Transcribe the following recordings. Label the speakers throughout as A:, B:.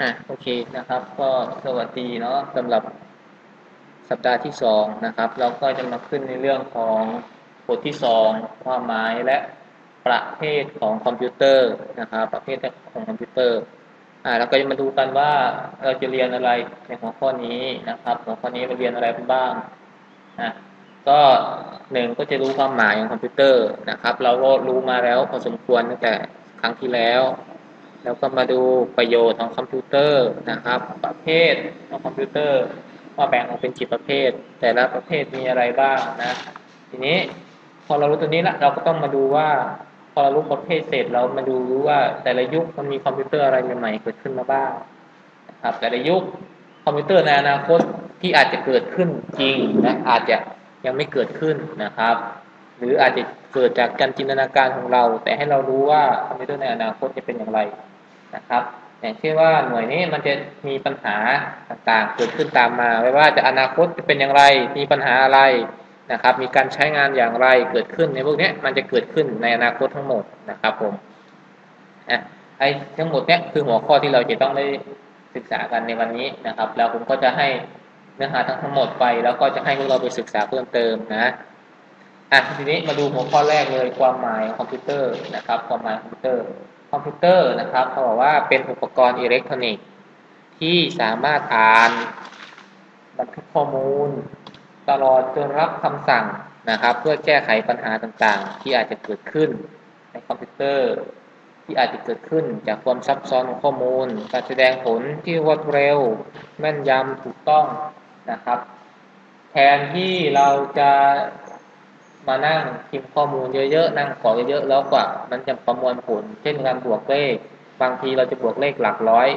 A: อะโอเคนะครับ ก็สวัสดีเนาะสำหรับสัปดาห์ที่สองนะครับ เราก็จะมาขึ้นในเรื่องของบทที่สองความหมายและประเภทของคอมพิวเตอร์นะครับ ประเภทของคอมพิวเตอร์อ่าเราก็จะมาดูกันว่าเราจะเรียนอะไรในหัวข้อนี้นะครับหัวข้อนี้เราเรียนอะไรบ้างอะก็หนึ่งก็จะรู้ความหมายของคอมพิวเตอร์นะครับ เราก็รู้มาแล้วพอสมควรตั้งแต่ครั้งที่แล้ว แล้วก็มาดูประโยชน์ของคอมพิวเตอร์นะครับ ประเภทของคอมพิวเตอร์ว่าแบ่งออกเป็นกี่ประเภท แต่ละประเภทมีอะไรบ้างนะทีนี้พอเรารู้ตัวนี้ละเราก็ต้องมาดูว่า พอเรารู้ประเภทเสร็จเรามาดูรู้ว่าแต่ละยุคมันมีคอมพิวเตอร์อะไรใหม่ๆเกิดขึ้นมาบ้างนะครับแต่ละยุคคอมพิวเตอร์ในอนาคตที่อาจจะเกิดขึ้นจริงและอาจจะยังไม่เกิดขึ้นนะครับ หรืออาจจะเกิดจากการจินตนาการของเรา แต่ให้เรารู้ว่าคอมพิวเตอร์ในอนาคตจะเป็นอย่างไร นะครับ อย่างเช่นว่าหน่วยนี้มันจะมีปัญหาต่างๆ เกิดขึ้นตามมา ไม่ว่าจะอนาคตจะเป็นอย่างไร มีปัญหาอะไรนะครับ มีการใช้งานอย่างไรเกิดขึ้นในพวกนี้มันจะเกิดขึ้นในอนาคตทั้งหมดนะครับผมอะไอ้ทั้งหมดเนี้ยคือหัวข้อที่เราจะต้องได้ศึกษากันในวันนี้นะครับ แล้วผมก็จะให้เนื้อหาทั้งทั้งหมดไป แล้วก็จะให้พวกเราไปศึกษาเพิ่มเติมนะอะทีนี้มาดูหัวข้อแรกเลยความหมายคอมพิวเตอร์นะครับ ความหมายคอมพิวเตอร์ คอมพิวเตอร์นะครับเขาบอกว่าเป็นอุปกรณ์อิเล็กทรอนิกส์ที่สามารถอ่านบันทึกข้อมูล ตลอดจนรับคำสั่งนะครับ เพื่อแก้ไขปัญหาต่างๆ ที่อาจจะเกิดขึ้นในคอมพิวเตอร์ที่อาจจะเกิดขึ้นจากความซับซ้อนของข้อมูล การแสดงผลที่รวดเร็ว แม่นยำถูกต้องนะครับ แทนที่เราจะ มานั่งพิมพ์ข้อมูลเยอะๆ นั่งกรอกเยอะๆ แล้วกว่า มันจะประมวลผล เช่นการบวกเลข บางทีเราจะบวกเลขหลักร้อย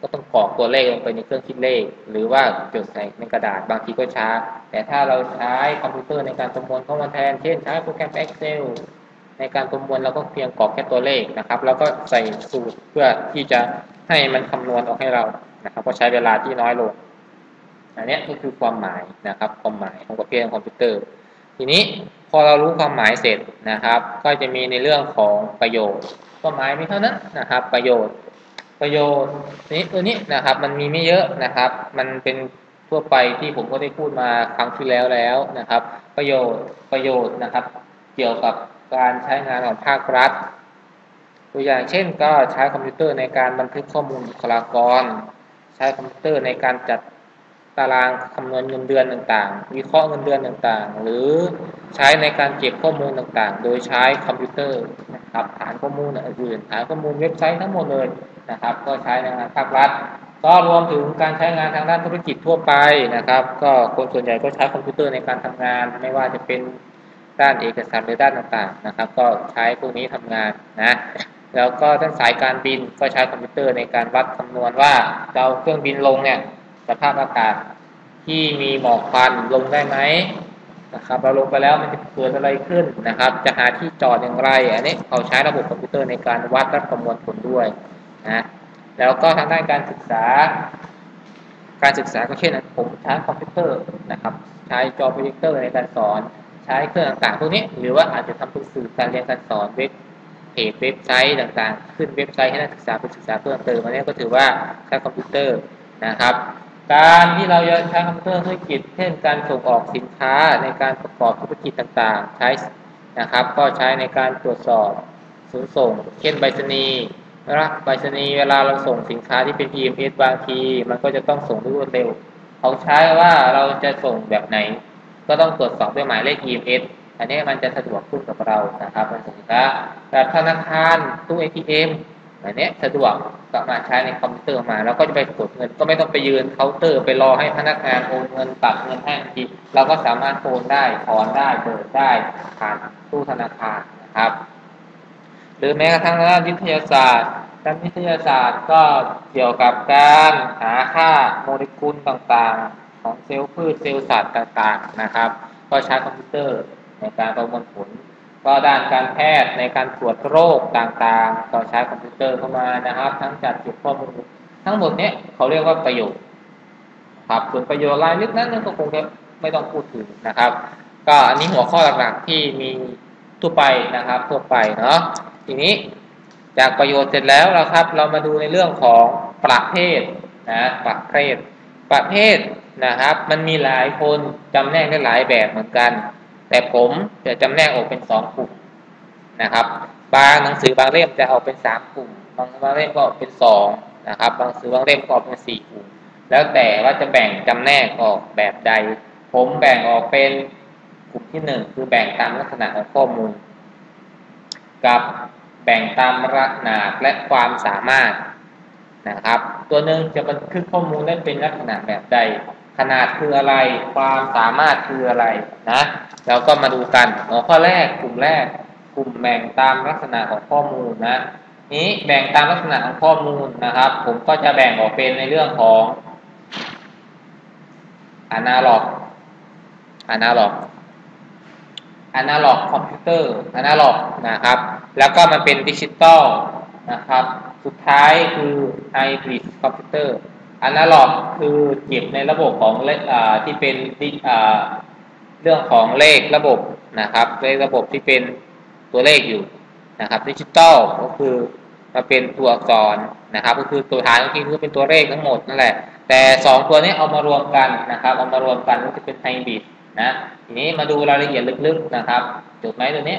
A: ก็ต้องกรอกตัวเลขลงไปในเครื่องคิดเลข หรือว่าจดใส่ในกระดาษ บางทีก็ช้า แต่ถ้าเราใช้คอมพิวเตอร์ในการประมวลข้อมูลแทน เช่นใช้โปรแกรม Excel ในการประมวลเราก็เพียงกรอกแค่ตัวเลขนะครับ แล้วก็ใส่สูตรเพื่อที่จะให้มันคำนวณออกให้เรา นะครับ ก็ใช้เวลาที่น้อยลง อันนี้ก็คือความหมายนะครับ ความหมายของประเภทของคอมพิวเตอร์ ทีนี้พอเรารู้ความหมายเสร็จนะครับ ก็จะมีในเรื่องของประโยชน์ความหมายมีเท่านั้นนะครับ ประโยชน์ ประโยชน์นี้ตัวนี้นะครับ มันมีไม่เยอะนะครับ มันเป็นทั่วไปที่ผมก็ได้พูดมาครั้งที่แล้วแล้วนะครับ ประโยชน์ประโยชน์นะครับ เกี่ยวกับการใช้งานของภาครัฐ ตัวอย่างเช่น ก็ใช้คอมพิวเตอร์ในการบันทึกข้อมูลบุคลากร ใช้คอมพิวเตอร์ในการจัด ตารางคำนวณเงินเดือนต่างๆ วิเคราะห์เงินเดือนต่างๆ หรือใช้ในการเก็บข้อมูลต่างๆ โดยใช้คอมพิวเตอร์นะครับ ฐานข้อมูลอื่น ฐานข้อมูลเว็บไซต์ทั้งหมดเลยนะครับ ก็ใช้ในงานภาครัฐ ก็รวมถึงการใช้งานทางด้านธุรกิจทั่วไปนะครับ ก็คนส่วนใหญ่ก็ใช้คอมพิวเตอร์ในการทำงาน ไม่ว่าจะเป็นด้านเอกสารหรือด้านต่างๆ นะครับ ก็ใช้พวกนี้ทำงานนะแล้วก็ทั้งสายการบินก็ใช้คอมพิวเตอร์ในการวัดคำนวณว่าเราเครื่องบินลงเนี่ย สภาพอากาศที่มีหมอกควันลงได้ไหมนะครับ เราลงไปแล้วมันจะเกิดอะไรขึ้นนะครับ จะหาที่จอดอย่างไร อันนี้เขาใช้ระบบคอมพิวเตอร์ในการวัดและประมวลผลด้วยนะแล้วก็ทางด้านการศึกษา การศึกษาก็เช่นผมใช้คอมพิวเตอร์นะครับ ใช้จอโปรเจคเตอร์ในการสอน ใช้เครื่องต่างๆพวกนี้ หรือว่าอาจจะทำเป็นสื่อการเรียนการสอนเว็บเพจเว็บไซต์ต่างๆ ขึ้นเว็บไซต์ให้นักศึกษาไปศึกษาเพิ่มเติมอันนี้ก็ถือว่าใช้คอมพิวเตอร์นะครับ การที่เราจะใช้คอมพิวเตอร์ธุรกิจ เช่นการส่งออกสินค้าในการประกอบธุรกิจต่างๆ ใช้นะครับ ก็ใช้ในการตรวจสอบสูนส่ง เช่นใบสนีนะใบสนีเวลาเราส่งสินค้าที่เป็น EMS บางที มันก็จะต้องส่งด้วยรวดเร็ว เขาใช้ว่าเราจะส่งแบบไหน ก็ต้องตรวจสอบด้วยหมายเลข EMS อันนี้มันจะสะดวกขึ้นกับเรานะครับเป็นสินค้าแบบธนาคารตู้ ATM อันนี้สะดวกสามารถใช้ในคอมพิวเตอร์มา แล้วก็จะไปกดเงิน ก็ไม่ต้องไปยืนเคาน์เตอร์ไปรอให้พนักงานโอนเงินตัดเงินให้ทีเราก็สามารถโอนได้ถอนได้เปิดได้ผ่านตู้ธนาคารนะครับ หรือแม้กระทั่งด้านวิทยาศาสตร์ด้านวิทยาศาสตร์ก็เกี่ยวกับการหาค่าโมเลกุลต่างๆ ของเซลล์พืชเซลล์สัตว์ต่างๆนะครับ ก็ใช้คอมพิวเตอร์ในการประมวลผล ก็ด้านการแพทย์ในการตรวจโรคต่างๆก็ใช้คอมพิวเตอร์เข้ามานะครับ ทั้งจัดเก็บข้อมูลทั้งหมดนี้เขาเรียกว่าประโยชน์ครับส่วนประโยชน์รายลึกนั้นก็คงจะไม่ต้องพูดถึงนะครับ ก็อันนี้หัวข้อหลักๆที่มีทั่วไปนะครับทั่วไปเนาะทีนี้จากประโยชน์เสร็จแล้วนะครับ เรามาดูในเรื่องของประเภทนะประเภทประเภทนะครับ มันมีหลายคนจำแนกได้หลายแบบเหมือนกัน แต่ผมจะจำแนกออกเป็นสองกลุ่มนะครับ บางหนังสือบางเล่มจะเอาเป็นสามกลุ่ม บางบางเล่มก็ออกเป็นสองนะครับ บางสือบางเล่มก็ออกเป็นสี่กลุ่ม แล้วแต่ว่าจะแบ่งจำแนกออกแบบใด ผมแบ่งออกเป็นกลุ่มที่หนึ่งคือแบ่งตามลักษณะของข้อมูล กับแบ่งตามขนาดและความสามารถนะครับ ตัวหนึ่งจะบันทึกข้อมูลได้เป็นลักษณะแบบใด ขนาดคืออะไร ความสามารถคืออะไรนะเราก็มาดูกันหัวข้อแรกกลุ่มแรก กลุ่มแบ่งตามลักษณะของข้อมูลนะ นี้แบ่งตามลักษณะของข้อมูลนะครับ ผมก็จะแบ่งออกเป็นในเรื่องของ analog analog analog คอมพิวเตอร์ analog นะครับ แล้วก็มันเป็นดิจิตอลนะครับ สุดท้ายคือ hybrid คอมพิวเตอร์ analog คือเก็บในระบบของเลขที่เป็นเรื่องของเลขระบบนะครับเลขระบบที่เป็นตัวเลขอยู่นะครับดิจิตอลก็คือมาเป็นตัวอักษรนะครับ ก็คือตัวฐานก็คือเป็นตัวเลขทั้งหมดนั่นแหละ แต่ 2 ตัวนี้เอามารวมกันนะครับ เอามารวมกันก็จะเป็นไฮบริดนะทีนี้มาดูรายละเอียดลึกๆนะครับจดไหมตัวนี้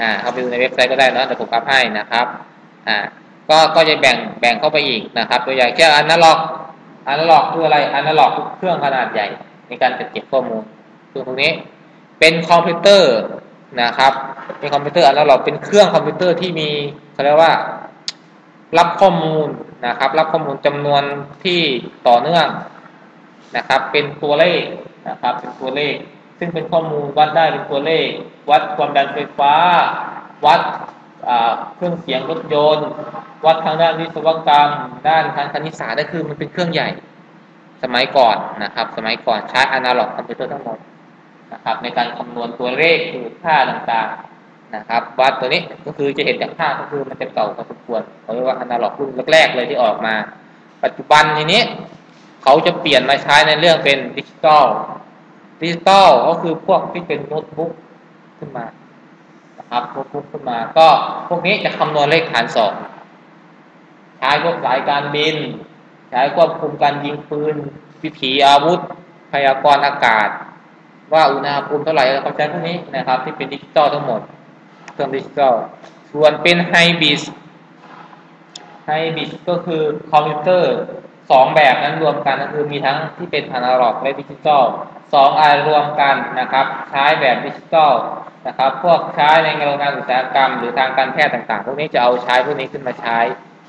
A: อ่าเข้าไปดูในเว็บไซต์ก็ได้นะแต่ผมพับให้นะครับอ่า ก็ก็จะแบ่งแบ่งเข้าไปอีกนะครับ ตัวอย่างเช่นอนาล็อกอนาล็อกคืออะไรอนาล็อกเครื่องขนาดใหญ่ ในการจัดเก็บข้อมูลตัวตรงนี้เป็นคอมพิวเตอร์นะครับ เป็นคอมพิวเตอร์อนาล็อกเป็นเครื่องคอมพิวเตอร์ที่มีเขาเรียกว่ารับข้อมูลนะครับ รับข้อมูลจำนวนที่ต่อเนื่องนะครับ เป็นตัวเลขนะครับ เป็นตัวเลข ซึ่งเป็นข้อมูลวัดได้เป็นตัวเลข วัดความดันไฟฟ้า วัด เครื่องเสียงรถยนต์ วัดทางด้านวิศวกรรม ด้านทางคณิตศาสตร์ก็คือมันเป็นเครื่องใหญ่สมัยก่อนนะครับ สมัยก่อนใช้อนาล็อกคอมพิวเตอร์ทั้งหมดนะครับในการคำนวณตัวเลขคือค่าต่างๆนะครับ วัดตัวนี้ก็คือจะเห็นจากค่าก็คือมันจะเก่าพอสมควรเขาเรียกว่าอนาล็อกรุ่นแรกๆเลยที่ออกมา ปัจจุบันทีนี้เขาจะเปลี่ยนมาใช้ในเรื่องเป็นดิจิตอลดิจิตอลก็คือพวกที่เป็นโน้ตบุ๊กขึ้นมา นะครับโน้ตบุ๊กขึ้นมา ก็พวกนี้จะคำนวณเลขฐานสองใช้พวกสายการบิน ใช้ควบคุมการยิงปืนวิถีอาวุธ พยากรณ์อากาศ ว่าอุณหภูมิเท่าไหร่เขาใช้พวกนี้นะครับ ที่เป็นดิจิตอลทั้งหมดเครื่องดิจิตอลส่วนเป็นไฮบริดไฮบริดก็คือคอมพิวเตอร์สองแบบนั้นรวมกันก็คือมีทั้งที่เป็นอนาล็อกและดิจิตอล สองอันรวมกันนะครับ ใช้แบบดิจิตอลนะครับ พวกใช้ในโรงงานอุตสาหกรรม หรือทางการแพทย์ต่างๆ พวกนี้จะเอาใช้พวกนี้ขึ้นมาใช้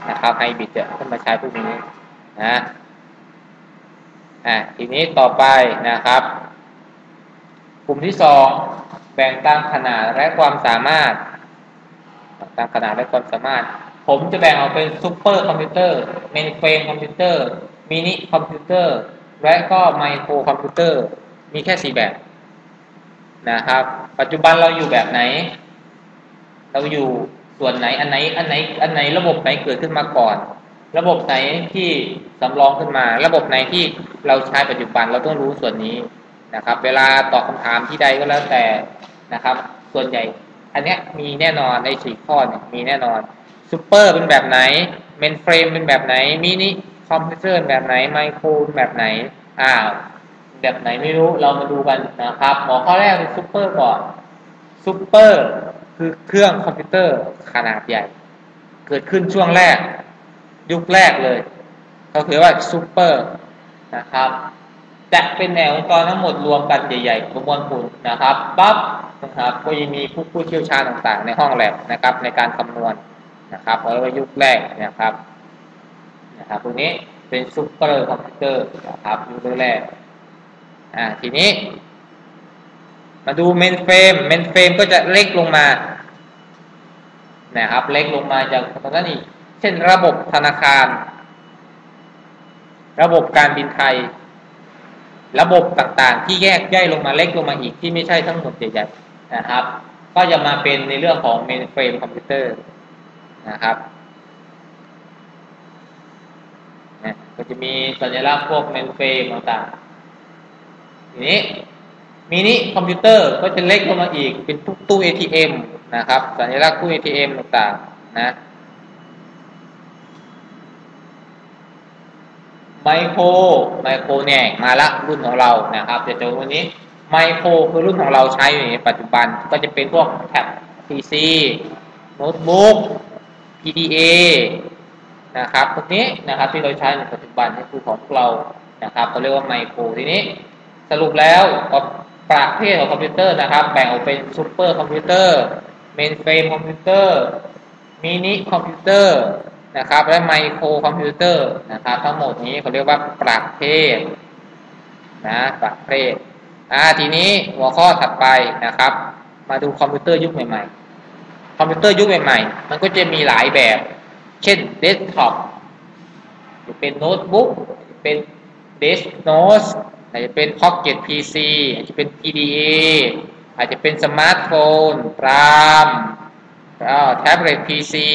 A: นะครับไฮบริดจะขึ้นมาใช้พวกนี้นะอ่าทีนี้ต่อไปนะครับ กลุ่มที่สองแบ่งตามขนาดและความสามารถตามขนาดและความสามารถ ผมจะแบ่งออกเป็นซูเปอร์คอมพิวเตอร์เมนเฟรมคอมพิวเตอร์มินิคอมพิวเตอร์และก็ไมโครคอมพิวเตอร์ มีแค่สี่แบบนะครับ ปัจจุบันเราอยู่แบบไหน เราอยู่ส่วนไหนอันไหนอันไหนอันไหนระบบไหนเกิดขึ้นมาก่อน ระบบไหนที่สำรองขึ้นมา ระบบไหนที่เราใช้ปัจจุบันเราต้องรู้ส่วนนี้นะครับ เวลาตอบคาถามที่ใดก็แล้วแต่นะครับ ส่วนใหญ่ อันนี้มีแน่นอนในสี่ข้อเนี่ยมีแน่นอนซูเปอร์เป็นแบบไหนเมนเฟรมเป็นแบบไหนมินิคอมพิวเตอร์แบบไหนไมโครแบบไหนอ้าว แบบไหนไม่รู้เรามาดูกันนะครับ หมอข้อแรกเป็นซูเปอร์ก่อนซูเปอร์คือเครื่องคอมพิวเตอร์ขนาดใหญ่ เกิดขึ้นช่วงแรก ยุคแรกเลยเขาคือว่าซูเปอร์นะครับจะเป็นแนวองค์กรทั้งหมดรวมกันใหญ่ๆประมวลผลนะครับปั๊บนะครับก็ยังมีผู้ผู้เชี่ยวชาญต่างๆ ในห้องแลบนะครับ ในการคำนวณนะครับเพราะว่ายุคแรกนะครับนะครับตรงนี้เป็นซุปเปอร์คอมพิวเตอร์นะครับยุคแรก อ่าทีนี้ มาดูเมนเฟรมเมนเฟรมก็จะเล็กลงมานะครับ เล็กลงมาจากตรงนั้นอีกเช่นระบบธนาคาร ระบบการบินไทย ระบบต่างๆ ที่แยกย่อยลงมาเล็กลงมาอีกที่ไม่ใช่ทั้งหมดใหญ่ๆนะครับ ก็จะมาเป็นในเรื่องของเมนเฟรมคอมพิวเตอร์นะครับก็จะมีสัญลักษณ์พวกเมนเฟรมต่างๆ ทีนี้มินิคอมพิวเตอร์ก็จะเล็กลงมาอีกเป็นตู้ ATM นะครับ สัญลักษณ์ตู้ ATM ต่างๆนะไมโครไมโครเนี่ยมาละรุ่นของเรานะครับจะเจอวันนี้ไมโครคือรุ่นของเราใช้อยู่ในปัจจุบันก็จะเป็นพวกแท็บ PC โน้ตบุ๊ก PDA นะครับพวกนี้นะครับที่เราใช้ในปัจจุบันนี่คือของเรานะครับเขาเรียกว่าไมโครทีนี้ สรุปแล้วประเภทของคอมพิวเตอร์นะครับ แบ่งออกเป็นซูเปอร์คอมพิวเตอร์เมนเฟรมคอมพิวเตอร์มินิคอมพิวเตอร์นะครับ และไมโครคอมพิวเตอร์นะครับ ทั้งหมดนี้เขาเรียกว่าประเภทนะประเภทอ่าทีนี้หัวข้อถัดไปนะครับ มาดูคอมพิวเตอร์ยุคใหม่ๆ คอมพิวเตอร์ยุคใหม่ๆ มันก็จะมีหลายแบบ เช่นเดสก์ท็อปเป็นโน้ตบุ๊กเป็นเดสก์โน้ต อาจจะเป็นพ็อกเก็ตพีซีอาจจะเป็น PDA อาจจะเป็นสมาร์ทโฟนพรามแท็บเล็ตพีซี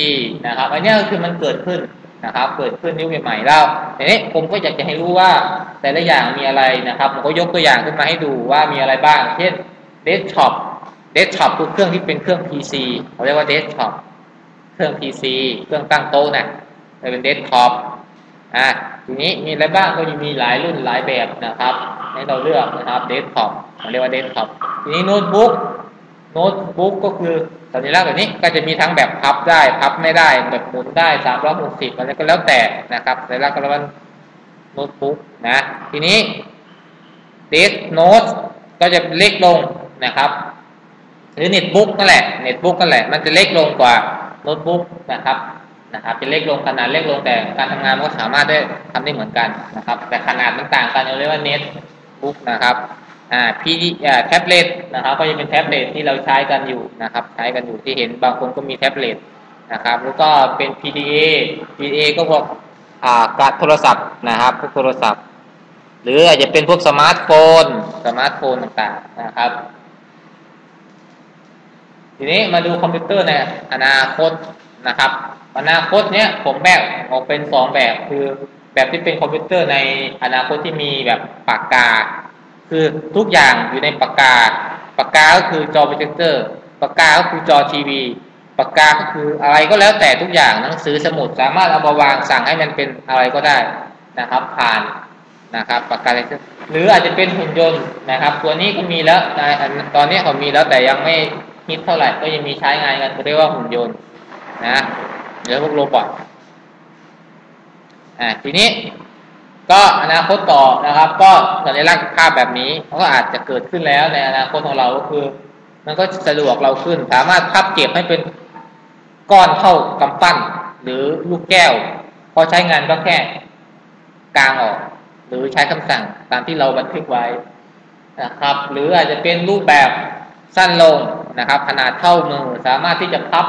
A: นะครับ อันนี้ก็คือมันเกิดขึ้นนะครับ เกิดขึ้นยุคใหม่ๆแล้วทีนี้ผมก็อยากจะให้รู้ว่าแต่ละอย่างมีอะไรนะครับ ผมก็ยกตัวอย่างขึ้นมาให้ดูว่ามีอะไรบ้าง เช่นเดสก์ท็อป เดสก์ท็อปคือเครื่องที่เป็นเครื่อง PC เขาเรียกว่าเดสก์ท็อป เครื่อง PC เครื่องตั้งโต๊ะนะ่ะเป็นเดสก์ท็อป อ่าทีนี้มีอะไรบ้างก็มีหลายรุ่นหลายแบบนะครับ ให้เราเลือกนะครับเดสก์ท็อปเขาเรียกว่าเดสก์ท็อปทีนี้โน้ตบุ๊กโน้ตบุ๊กก็คือสัญลักษณ์แบบนี้ก็จะมีทั้งแบบพับได้พับไม่ได้แบบหมุนได้สามร้อยหกสิบอะไรก็แล้วแต่นะครับสัญลักษณ์ก็เรียกว่าโน้ตบุ๊กนะทีนี้เดสโน้ตก็จะเล็กลงนะครับหรือเน็ตบุ๊กนั่นแหละเน็ตบุ๊กนั่นแหละมันจะเล็กลงกว่าโน้ตบุ๊กนะครับ นะครับจะเล็กลงขนาดเล็กลงแต่การทำงานมันก็สามารถได้ทำได้เหมือนกันนะครับ แต่ขนาดมันต่างกันเราเรียกว่าเน็ตบุ๊กนะครับอ่าพีอ่าแท็บเล็ตนะครับ ก็จะเป็นแท็บเล็ตที่เราใช้กันอยู่นะครับ ใช้กันอยู่ที่เห็นบางคนก็มีแท็บเล็ตนะครับ แล้วก็เป็น PDA PDA ก็พวกอ่าการโทรศัพท์นะครับพวกโทรศัพท์ หรืออาจจะเป็นพวกสมาร์ทโฟน สมาร์ทโฟนต่างๆนะครับ ทีนี้มาดูคอมพิวเตอร์ในอนาคตนะครับ อนาคตเนี้ยผมแบ่งออกเป็นสองแบบคือแบบที่เป็นคอมพิวเตอร์ในอนาคตที่มีแบบปากกา คือทุกอย่างอยู่ในปากกา ปากกาก็คือจอโปรเจคเตอร์ ปากกาก็คือจอทีวี ปากกาก็คืออะไรก็แล้วแต่ทุกอย่างหนังสือสมุดสามารถเอามาวางสั่งให้มันเป็นอะไรก็ได้นะครับผ่านนะครับปากกาเลหรืออาจจะเป็นหุ่นยนต์นะครับ ตัวนี้ก็มีแล้วตอนนี้เขามีแล้วแต่ยังไม่ฮิตเท่าไหร่ก็ยังมีใช้งานกันเรียกว่าหุ่นยนต์นะ หรือพวกโรบอทอ่าทีนี้ก็อนาคตต่อนะครับ ก็สัญลักษณ์ภาพแบบนี้ก็อาจจะเกิดขึ้นแล้วในอนาคตของเราก็คือ มันก็สะดวกเราขึ้น สามารถพับเก็บให้เป็นก้อนเท่ากำปั้น หรือลูกแก้ว พอใช้งานก็แค่กลางออก หรือใช้คำสั่งตามที่เราบันทึกไว้นะครับ หรืออาจจะเป็นรูปแบบสั้นลงนะครับ ขนาดเท่ามือสามารถที่จะพับ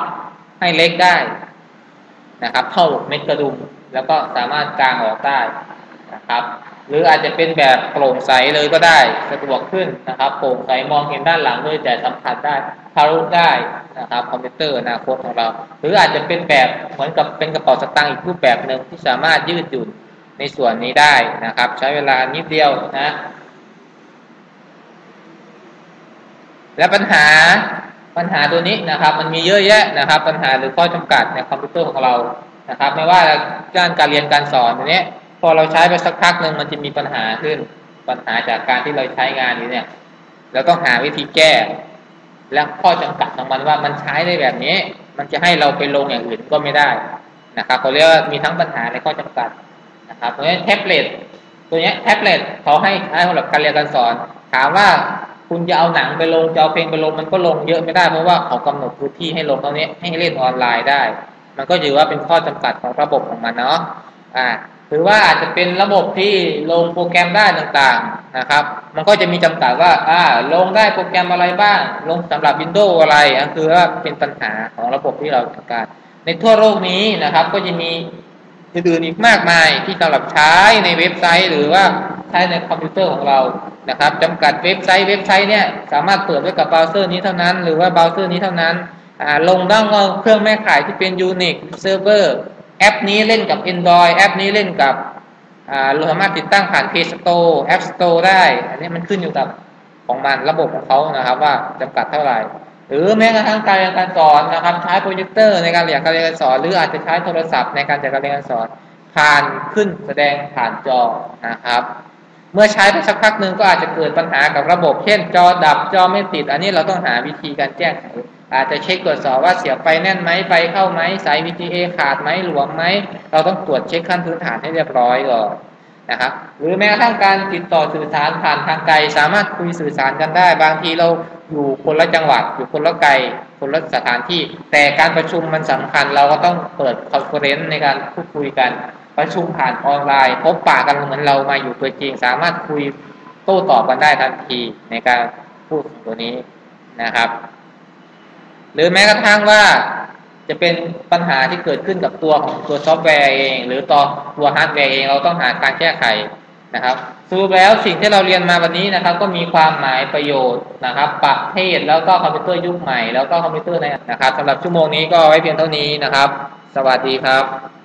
A: ให้เล็กได้ นะครับ เท่าเม็ดกระดุมแล้วก็สามารถกางออกได้นะครับ หรืออาจจะเป็นแบบโปร่งใสเลยก็ได้สะดวกขึ้นนะครับโปร่งใสมองเห็นด้านหลังด้วยแต่สัมผัสได้ทะลุได้นะครับคอมพิวเตอร์อนาคตของเรา หรืออาจจะเป็นแบบเหมือนกับเป็นกระเป๋าสตางค์อีกรูปแบบหนึ่งที่สามารถยืดหยุ่นในส่วนนี้ได้นะครับ ใช้เวลานิดเดียวนะและปัญหา ปัญหาตัวนี้นะครับ มันมีเยอะแยะนะครับ ปัญหาหรือข้อจำกัดในคอมพิวเตอร์ของเรานะครับ ไม่ว่าด้านการเรียนการสอนตัวนี้พอเราใช้ไปสักพักหนึ่งมันจะมีปัญหาขึ้นปัญหาจากการที่เราใช้งานนี้เนี่ยเราต้องหาวิธีแก้ และข้อจำกัดของมันว่ามันใช้ได้แบบนี้ มันจะให้เราไปลงอย่างอื่นก็ไม่ได้นะครับเขาเรียกว่ามีทั้งปัญหาในข้อจำกัดนะครับเพราะฉะนั้นแท็บเล็ตตัวนี้แท็บเล็ตเขาให้ใช้สำหรับการเรียนการสอน ถามว่า คุณจะเอาหนังไปลงจะเอาเพลงไปลงมันก็ลงเยอะไม่ได้เพราะว่าเขากำหนดพื้นที่ให้ลงเท่านี้ให้เล่นออนไลน์ได้ มันก็ถือว่าเป็นข้อจำกัดของระบบของมันเนาะอ่าหรือว่าอาจจะเป็นระบบที่ลงโปรแกรมได้ต่างๆนะครับ มันก็จะมีจำกัดว่าอ่าลงได้โปรแกรมอะไรบ้าง ลงสำหรับ Windows อะไรอันคือว่าเป็นปัญหาของระบบที่เราต้องการ ในทั่วโลกนี้นะครับ ก็จะมีอื่นๆอีกมากมายที่สำหรับใช้ในเว็บไซต์ หรือว่าใช้ในคอมพิวเตอร์ของเรา นะครับจำกัดเว็บไซต์เว็บไซต์เนี่ยสามารถเปิดไว้กับเบราว์เซอร์นี้เท่านั้น หรือว่าเบราว์เซอร์นี้เท่านั้นลงได้ก็เครื่องแม่ข่ายที่เป็น Unix Server แอปนี้เล่นกับ Android แอปนี้เล่นกับเราสามารถติดตั้งผ่าน Play Store App Store ได้ อันนี้มันขึ้นอยู่กับของมันระบบของเขานะครับว่าจำกัดเท่าไหร่ หรือแม้กระทั่งการเรียนการสอนนะครับใช้โปรเจคเตอร์ในการเรียนการเรียนการสอน หรืออาจจะใช้โทรศัพท์ในการจัดการเรียนการสอนผ่านขึ้นแสดงผ่านจอนะครับ เมื่อใช้ไปสักพักหนึ่งก็อาจจะเกิดปัญหากับระบบ เช่น จอดับจอไม่ติด อันนี้เราต้องหาวิธีการแจ้งไขอาจจะเช็คตรวจสอบว่าเสียบไฟแน่นไหมไฟเข้าไหมสาย VGA ขาดไหมหลวมไหมเราต้องตรวจเช็คขั้นพื้นฐานให้เรียบร้อยก่อนนะครับหรือแม้กระทั่งการติดต่อสื่อสารผ่านทางไกล สามารถคุยสื่อสารกันได้ บางทีเราอยู่คนละจังหวัด อยู่คนละไกล คนละสถานที่ แต่การประชุมมันสำคัญเราก็ต้องเปิดคอนเฟอเรนซ์ในการพูดคุยกัน ประชุมผ่านออนไลน์ พบปะกันเหมือนเรามาอยู่ตัวจริง สามารถคุยโต้ตอบกันได้ทันทีในการพูดตัวนี้นะครับ หรือแม้กระทั่งว่าจะเป็นปัญหาที่เกิดขึ้นกับตัวของตัวซอฟต์แวร์เอง หรือตัวตัวฮาร์ดแวร์เองเราต้องหาการแก้ไขนะครับสรุปแล้วสิ่งที่เราเรียนมาวันนี้นะครับ ก็มีความหมายประโยชน์นะครับ ประเภทแล้วก็คอมพิวเตอร์ยุคใหม่แล้วก็คอมพิวเตอร์ในนะครับสำหรับชั่วโมงนี้ก็ไว้เพียงเท่านี้นะครับ สวัสดีครับ